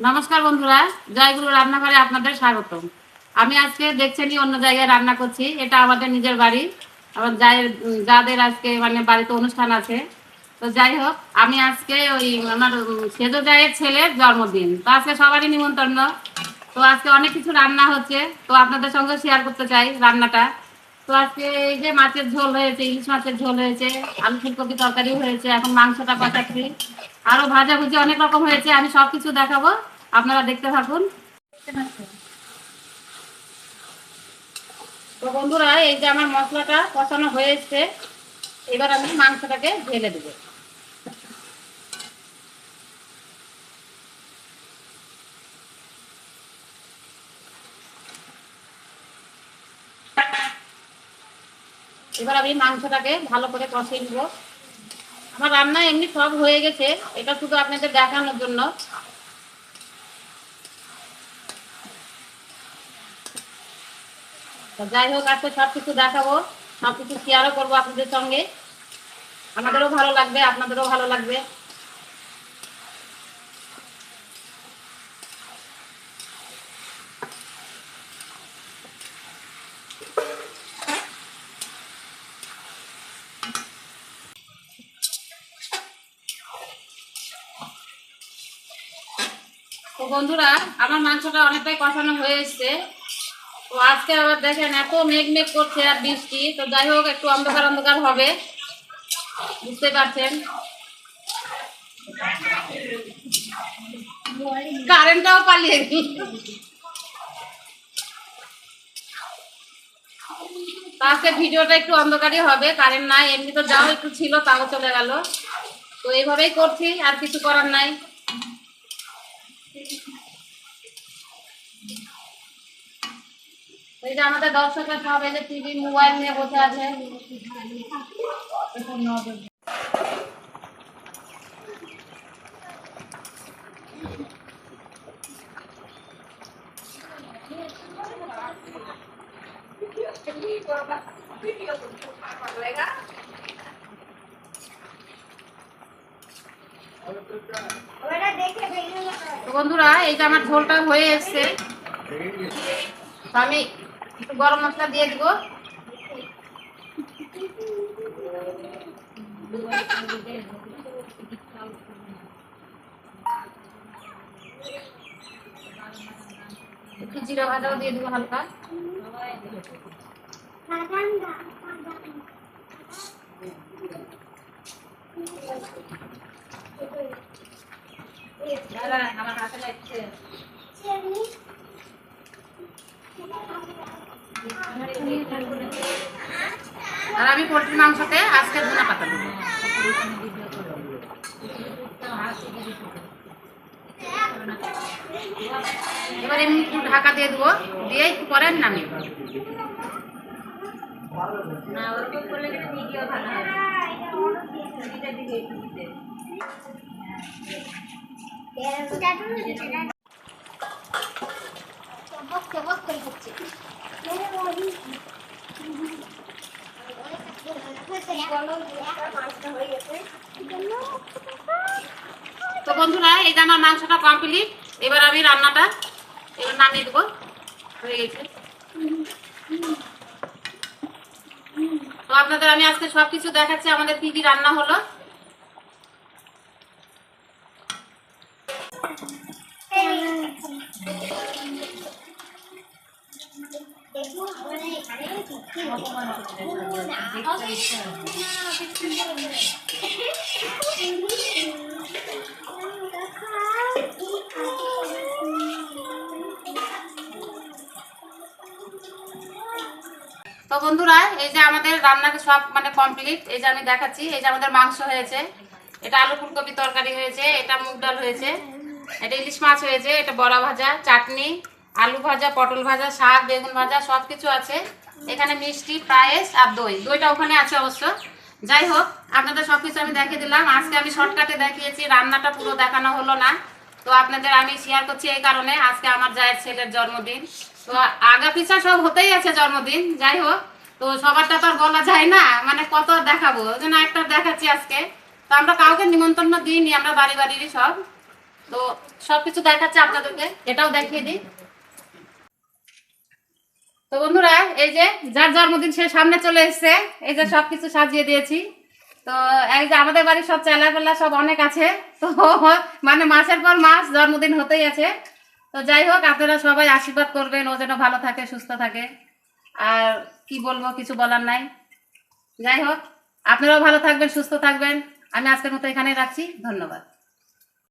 নমস্কার বন্ধুরা জয়গুরু রান্নাঘরে আপনাদের স্বাগত আমি আজকে দেখছেনই অন্য জায়গায় রান্না করছি, এটা আমাদের নিজের বাড়ি। আমার যাদের যাদের আজকে মানে বাড়িতে অনুষ্ঠান আছে। তো যাই হোক, আমি আজকে ওই আমার সেজ জায়ের ছেলের জন্মদিন। তো আজকে সবারই নিমন্ত্রণ। তো আজকে অনেক কিছু রান্না হচ্ছে, তো আপনাদের সঙ্গে শেয়ার করতে চাই রান্নাটা। তো আজকে এই যে মাছের ঝোল হয়েছে, ইলিশ মাছের ঝোল হয়েছে, আলু ফুলকপি তরকারি হয়েছে, এখন মাংসটা পাঠাচ্ছি আরও ভাজা ভুজি অনেক রকম হয়েছে, আমি সবকিছু দেখাবো, আপনারা দেখতে থাকুন। তো বন্ধুরা, এই যে আমার মশলাটা কষানো হয়েছে, এবার আমি মাংসটাকে ঢেলে দেবো। এবার আমি মাংসটাকে ভালো করে কষিয়ে নিব। আমার রান্না এমনি সব হয়ে গেছে, এটা শুধু আপনাদের দেখানোর জন্য। যাই হোক, আজকে সব কিছু দেখাবো সব কিছু শেয়ারও করব আপনাদের সঙ্গে। আমাদেরও ভালো লাগবে, আপনাদেরও ভালো লাগবে। বন্ধুরা, আমার মাংসটা অনেকটাই কষানো হয়ে এসছে। তো আজকে আবার দেখেন এত মেঘ মেঘ করছে আর বৃষ্টি। তো যাই হোক, একটু অন্ধকার অন্ধকার হবে। বুঝতে পারছেন? কারেন্টটাও পালিয়ে আজকে ভিডিওটা একটু অন্ধকারই হবে, কারেন্ট নাই, এমনি তো যাও একটু ছিল, তাও চলে গেল। তো এইভাবেই করছি, আর কিছু করার নাই। আমাদের যে টিভি মোবাইল নিয়ে বসে আছে। বন্ধুরা, এই যে আমার ঝোলটা হয়ে এসছে। আমি একটু গরম মশলা দিয়ে দিব। একটু জিরা ভাজাও দিয়ে দিব হালকা। আমার হাতে লাগছে। আর আমি পোলট্রি মাংসতে আজকে ধনা পাতা দেবো। এবার এমনি একটু ঢাকা দিয়ে দেবো। দিয়ে একটু পরে নামিয়ে কিন্তু ভিডিও ভালো হবে এটা দিকে একটু দিতে তো বন্ধুরা, এই যে আমার মাংসটা কমপ্লিট এবার আমি রান্নাটা এবার নামিয়ে দেবো। হয়ে গেছে। তো আপনাদের, আমি আজকে সবকিছু দেখাচ্ছি, আমাদের কি কি রান্না হলো। তো বন্ধুরা, এই যে আমাদের রান্নাকে সব মানে কমপ্লিট এই যে আমি দেখাচ্ছি, এই যে আমাদের মাংস হয়েছে। এটা আলু ফুলকপি তরকারি হয়েছে, এটা মুগ ডাল হয়েছে, এটা ইলিশ মাছ হয়েছে, এটা বড়া ভাজা, চাটনি, আলু ভাজা, পটল ভাজা, শাক, বেগুন ভাজা সব কিছু আছে। এখানে মিষ্টি, পায়েস আর দই। দইটা ওখানে আছে অবশ্য। যাই হোক, আপনাদের সব কিছু আমি দেখিয়ে দিলাম। আজকে আমি শর্টকাটে দেখিয়েছি, রান্নাটা পুরো দেখানো হলো না। তো আপনাদের আমি শেয়ার করছি এই কারণে, আজকে আমার জায়ের ছেলের জন্মদিন। তো আগা পিছা সব হতেই আছে জন্মদিন, যাই হোক। তো সবারটা তো আর বলা যায় না মানে কত দেখাবো। ওই জন্য একটা দেখাচ্ছি আজকে। তো আমরা কাউকে নিমন্ত্রণ দিইনি, আমরা বাড়ি বাড়িরই সব। তো সবকিছু দেখাচ্ছে আপনাদেরকে, এটাও দেখিয়ে দিই। তো বন্ধুরা, এই যে যার জন্মদিন সে সামনে চলে এসেছে, এই যে সবকিছু সাজিয়ে দিয়েছি। তো এই যে আমাদের বাড়ির সব চেলাপেলা সব অনেক আছে, তো মানে মাসের পর মাস জন্মদিন হতেই আছে। তো যাই হোক, আপনারা সবাই আশীর্বাদ করবেন, ও যেন ভালো থাকে, সুস্থ থাকে। আর কি বলব, কিছু বলার নাই। যাই হোক, আপনারাও ভালো থাকবেন, সুস্থ থাকবেন। আমি আজকের মতো এখানেই রাখছি। ধন্যবাদ।